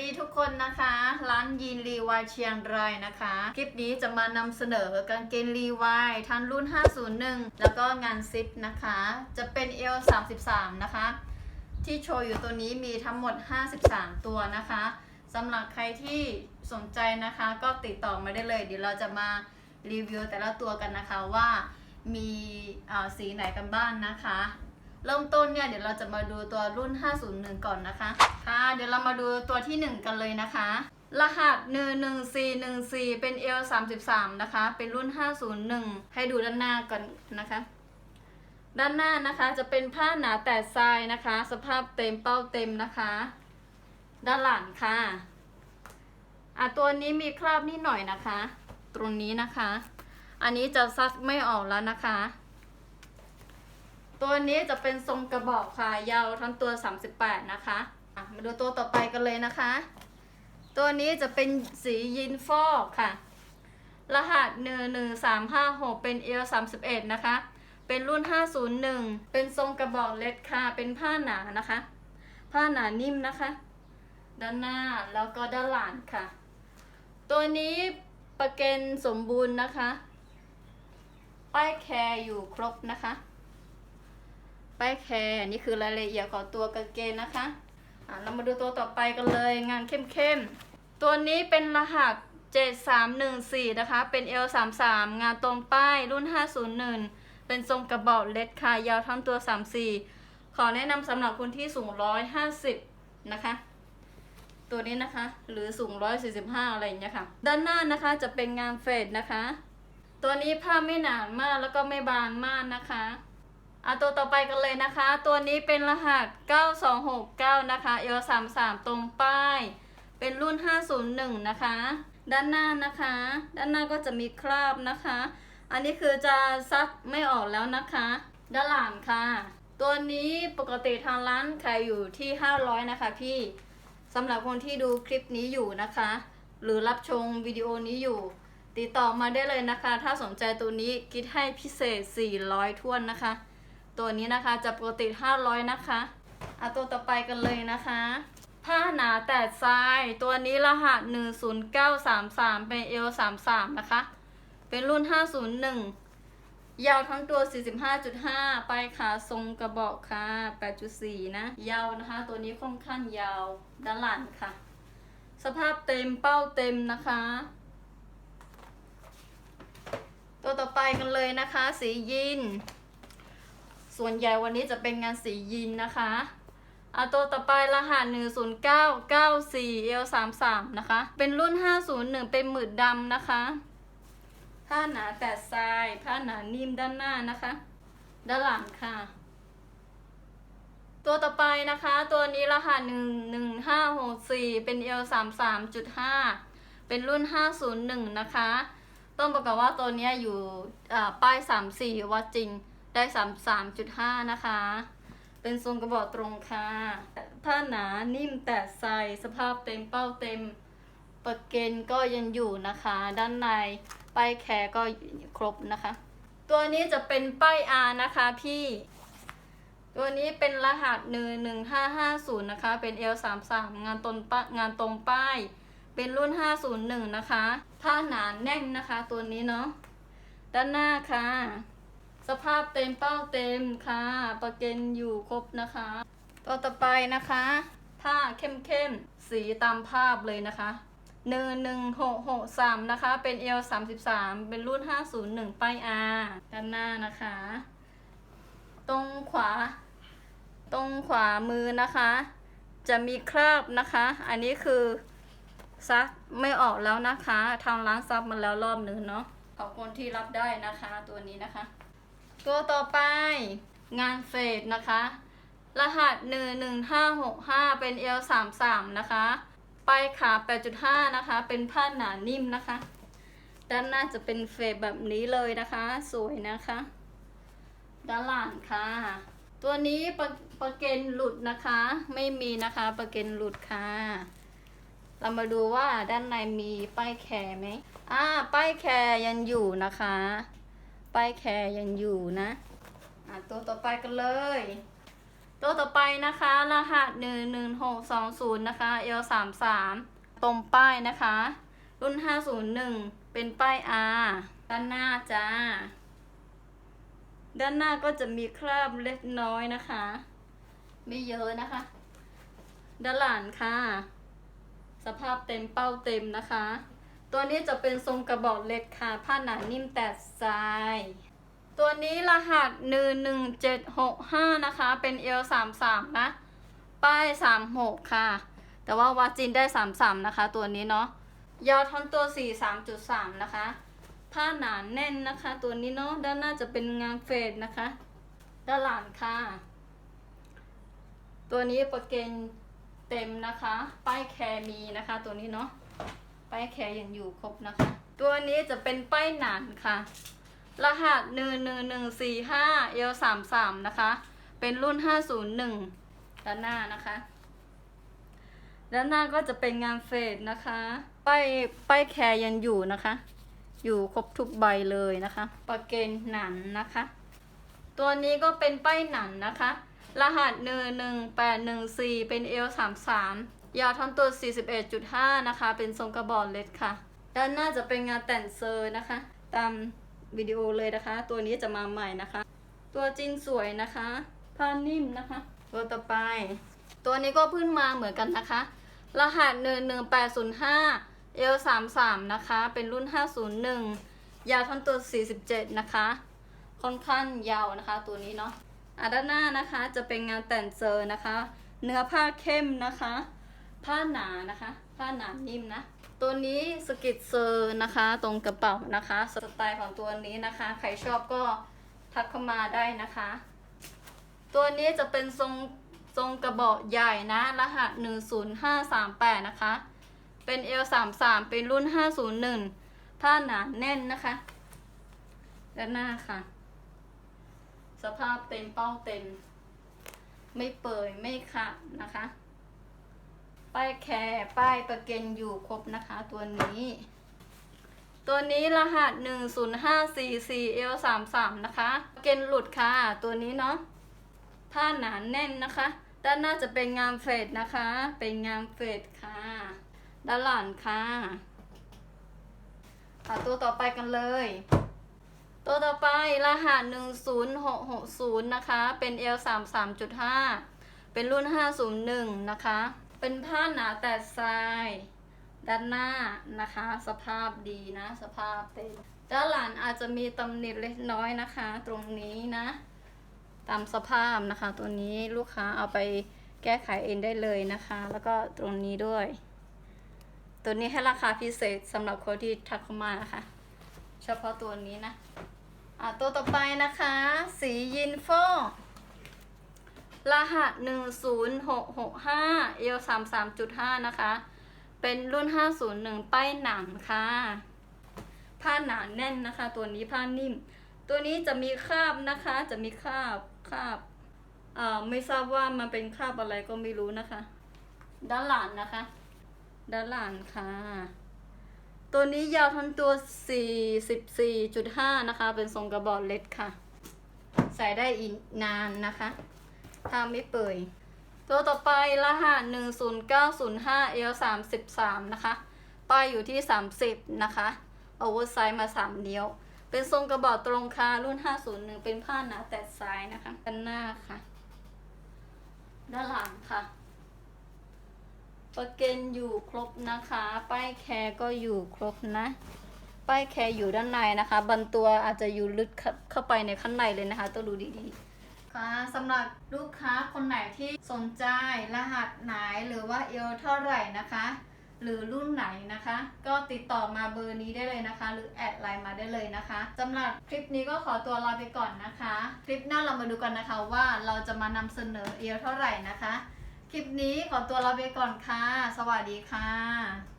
ดีทุกคนนะคะ ร้านยีนรีวายเชียงรายนะคะ คลิปนี้จะมานำเสนอกางเกงรีวายทันรุ่น 501 แล้วก็งานซิปนะคะ จะเป็นเอล33 นะคะ ที่โชว์อยู่ตัวนี้มีทั้งหมด 53 ตัวนะคะสำหรับใครที่สนใจนะคะก็ติดต่อมาได้เลย เดี๋ยวเราจะมารีวิวแต่ละตัวกันนะคะว่ามีสีไหนกันบ้างนะคะ เริ่มต้นเนี่ยเดี๋ยวเราจะมาดูตัวรุ่น 501 ก่อนนะคะ ค่ะ เดี๋ยวเรามาดูตัวที่ 1 กันเลยนะคะ รหัส11414 เป็น L 33 นะคะ เป็นรุ่น 501 ให้ดูด้านหน้าก่อนนะคะ ด้านหน้านะคะจะเป็นผ้าหนาแต่ทรายนะคะ สภาพเต็มเป้าเต็มนะคะ ด้านหลังค่ะอะตัวนี้มีคราบนิดหน่อยนะคะ ตรงนี้นะคะ อันนี้จะซักไม่ออกแล้วนะคะ ตัวนี้จะเป็นทรงกระบอกค่ะ ยาวทั้งตัว 38 นะคะะมาดูตัวต่อไปกันเลยนะคะ ตัวนี้จะเป็นสียินฟอกค่ะ รหัส11356เป็น L 31นะคะ เป็นรุ่น501เป็นทรงกระบอกเล็ดค่ะ เป็นผ้าหนานะคะ ผ้าหนานิ่มนะคะ ด้านหน้าแล้วก็ด้านหลังค่ะ ตัวนี้ประเกนสมบูรณ์นะคะ ป้ายแคร์อยู่ครบนะคะ ป้ายแคร์นี่คือรายละเอียดของตัวกางเกงนะคะเรามาดูตัวต่อไปกันเลยงานเข้มๆ ตัวนี้เป็นรหัส 7314 นะคะ เป็น L33 งานตรงป้ายรุ่น 501 เป็นทรงกระบอกเล็ดค่ะยาวทั้งตัว 34 ขอแนะนำสำหรับคนที่สูง 150 นะคะ ตัวนี้นะคะ หรือสูง 145 อะไรอย่างเงี้ยค่ะ ด้านหน้านะคะจะเป็นงานเฟดนะคะ ตัวนี้ผ้าไม่หนามากแล้วก็ไม่บางมากนะคะ อะตัวต่อไปกันเลยนะคะ ตัวนี้เป็นรหัส 9269 นะคะ L33 ตรงป้าย เป็นรุ่น 501 นะคะ ด้านหน้านะคะ ด้านหน้าก็จะมีคราบนะคะ อันนี้คือจะซักไม่ออกแล้วนะคะ ด้านหลังค่ะ ตัวนี้ปกติทางร้านขายอยู่ที่ 500 นะคะพี่สำหรับคนที่ดูคลิปนี้อยู่นะคะ หรือรับชมวิดีโอนี้อยู่ ติดต่อมาได้เลยนะคะ ถ้าสนใจตัวนี้คิดให้พิเศษ 400 ท้วนนะคะ ตัวนี้นะคะจะปกติ 500 นะคะเอาตัวต่อไปกันเลยนะคะ ผ้าหนาแต่ทรายตัวนี้รหัส 10933 เป็น L33 นะคะ เป็นรุ่น 501 ยาวทั้งตัว 45.5ปลายขาทรงกระบอกค่ะ 8.4 นะ ยาวนะคะ ตัวนี้ค่อนข้างยาวด้านหลังค่ะ สภาพเต็มเป้าเต็มนะคะตัวต่อไปกันเลยนะคะ สียิน ส่วนใหญ่วันนี้จะเป็นงานสียินนะคะอาตัวต่อไปรหัส10994 L33 นะคะ เป็นรุ่น 501 เป็นหมืดดำนะคะ ผ้าหนาแต่ทราย ผ้าหนานิ่มด้านหน้านะคะ ด้านหลังค่ะ ตัวต่อไปนะคะ ตัวนี้รหัส11564 เป็น L33.5 เป็นรุ่น 501 นะคะ ต้องประกอบว่าตัวนี้อยู่อ่าป้าย 34 วัดจริง ได้33.5นะคะ เป็นทรงกระบอกตรงค่ะผ้าหนานิ่มแต่ใสสภาพเต็มเป้าเต็มปะเกนก็ยังอยู่นะคะ ด้านในป้ายแคร์ก็ครบนะคะ ตัวนี้จะเป็นป้าย R นะคะพี่ ตัวนี้เป็นรหัส1 1 5 5 0นะคะ เป็น L 3 3งานตรงป้างานตรงป้าย เป็นรุ่น501นะคะ ผ้าหนาแน่นนะคะ ตัวนี้เนาะด้านหน้าค่ะ สภาพเต็มเป้าเต็มค่ะ ประเกนอยู่ครบนะคะ ตัวต่อไปนะคะ ผ้าเข้มๆสีตามภาพเลยนะคะหนึ่งหนึ่งหกหกสามนะคะ เป็น L สามสิบสามเป็นรุ่นห้าศูนย์หนึ่งป้าย R ด้านหน้านะคะ ตรงขวา ตรงขวามือนะคะ จะมีคราบนะคะ อันนี้คือซักไม่ออกแล้วนะคะ ทางร้านซักมาแล้วรอบหนึงเนาะขอบคุณที่รับได้นะคะ ตัวนี้นะคะ ตัวต่อไป งานเฟดนะคะ รหัส11565เป็น L 3 3นะคะ ปลายขา8.5นะคะ เป็นผ้าหนานิ่มนะคะ ด้านหน้าจะเป็นเฟดแบบนี้เลยนะคะ สวยนะคะ ด้านหลังค่ะ ตัวนี้ประประเกนหลุดนะคะ ไม่มีนะคะประเกนหลุดค่ะเรามาดูว่าด้านในมีป้ายแคร์ไหมอ่า ป้ายแคร์ยังอยู่นะคะ ป้ายแคร์ยังอยู่นะอะตัวต่อไปกันเลย ตัวต่อไปนะคะ รหัส11620นะคะ L33 ตรงป้ายนะคะ รุ่น501เป็นป้าย R ด้านหน้าจ้า ด้านหน้าก็จะมีคราบเล็กน้อยนะคะ ไม่เยอะนะคะ ด้านหลังค่ะ สภาพเต็มเป้าเต็มนะคะ ตัวนี้จะเป็นทรงกระบอกเล็กค่ะ ผ้าหนานิ่มแต่ทราย ตัวนี้รหัส11765นะคะ เป็น L33 นะ ป้าย36ค่ะ แต่ว่าวาจินได้33นะคะ ตัวนี้เนาะ ยาวท่อนตัว43.3นะคะ ผ้าหนาแน่นนะคะ ตัวนี้เนาะ ด้านหน้าจะเป็นงานเฟดนะคะ ด้านหลังค่ะ ตัวนี้ประเกนเต็มนะคะ ป้ายแคร์มีนะคะ ตัวนี้เนาะ ป้ายแคร์ยังอยู่ครบนะคะ ตัวนี้จะเป็นป้ายหนานค่ะ รหัส11145 L 3 3นะคะ เป็นรุ่น501ด้านหน้านะคะ ด้านหน้าก็จะเป็นงานเฟดนะคะ ป้ายป้ายแคร์ยังอยู่นะคะ อยู่ครบทุกใบเลยนะคะประเกนหนันนะคะ ตัวนี้ก็เป็นป้ายหนันนะคะ รหัส11814เป็น L 3 3 ยาวท่อนตัว 41.5 นะคะ เป็นทรงกระบอกเล็ดค่ะ ด้านหน้าจะเป็นงานแต่นเซอร์นะคะ ตามวิดีโอเลยนะคะ ตัวนี้จะมาใหม่นะคะ ตัวจริงสวยนะคะผ้านิ่มนะคะ ตัวต่อไป ตัวนี้ก็เพิ่งมาเหมือนกันนะคะ รหัส 11805 L 3 3นะคะ เป็นรุ่น 501 ยาวท่อนตัว 47 นะคะ ค่อนข้างยาวนะคะตัวนี้เนาะอะด้านหน้านะคะจะเป็นงานแต่นเซอร์นะคะ เนื้อผ้าเข้มนะคะ ผ้าหนานะคะ ผ้าหนานิ่มนะ ตัวนี้สกิดเซอร์นะคะ ตรงกระเป๋านะคะ สไตล์ของตัวนี้นะคะ ใครชอบก็ทักเข้ามาได้นะคะ ตัวนี้จะเป็นทรงทรงกระบอกใหญ่นะ รหัส 10538 นะคะ เป็น L33 เป็นรุ่น 501 ผ้าหนาแน่นนะคะ ด้านหน้าค่ะ สภาพเต็มเป้าเต็ม ไม่เปิดไม่ขาดนะคะ ป้ายแคร์ป้ายประเกันอยู่ครบนะคะตัวนี้ ตัวนี้รหัส 10544 L33 นะคะประเกันหลุดค่ะ ตัวนี้เนาะผ้าหนาแน่นนะคะ ด้านหน้าจะเป็นงานเฟดนะคะ เป็นงานเฟดค่ะ ด้านหลังค่ะค่ะตัวต่อไปกันเลย ตัวต่อไปรหัส 10660 นะคะ เป็น L 3 3.5 เป็นรุ่น 501 นะคะ เป็นผ้าหนาแต่ทราย ด้านหน้านะคะ สภาพดีนะ สภาพเต็มด้านหลังอาจจะมีตำหนิเล็กน้อยนะคะ ตรงนี้นะ ตามสภาพนะคะ ตัวนี้ลูกค้าเอาไปแก้ไขเองได้เลยนะคะ แล้วก็ตรงนี้ด้วย ตัวนี้ให้ราคาพิเศษสำหรับคนที่ทักเข้ามานะคะ เฉพาะตัวนี้นะอะตัวต่อไปนะคะ สียินโฟ รหัส 10665 L 33.5 นะคะ เป็นรุ่น 501 ป้ายหนังค่ะ ผ้าหนาแน่นนะคะ ตัวนี้ผ้านิ่ม ตัวนี้จะมีคราบนะคะ จะมีคราบคราบเอ่อไม่ทราบว่ามันเป็นคราบอะไรก็ไม่รู้นะคะ ด้านหลังนะคะ ด้านหลังค่ะ ตัวนี้ยาวทั้งตัว 44.5 นะคะ เป็นทรงกระบอกเล็ดค่ะ ใส่ได้อีกนานนะคะ ถ้าไม่เปื่อยตัวต่อไปรหัส10905 L 33นะคะ ป้ายอยู่ที่30นะคะโอเวอร์ไซส์มา3นิ้ว เป็นทรงกระบอกตรงค่ะรุ่น501เป็นผ้าหนาแต่ซ้ายนะคะด้านหน้าค่ะ ด้านหลังค่ะ ประเกันอยู่ครบนะคะ ป้ายแคร์ก็อยู่ครบนะ ป้ายแคร์อยู่ด้านในนะคะบันตัวอาจจะอยู่ลึกเข้าเข้าไปในข้างในเลยนะคะ ต้องดูดีๆ คะสำหรับลูกค้าคนไหนที่สนใจรหัสไหนหรือว่าเอลเท่าไหร่นะคะ หรือรุ่นไหนนะคะ ก็ติดต่อมาเบอร์นี้ได้เลยนะคะ หรือแอดไลน์มาได้เลยนะคะสำหรับคลิปนี้ก็ขอตัวลาไปก่อนนะคะ คลิปหน้าเรามาดูกันนะคะว่าเราจะมานำเสนอเอลเท่าไหร่นะคะ คลิปนี้ขอตัวลาไปก่อนค่ะ สวัสดีค่ะ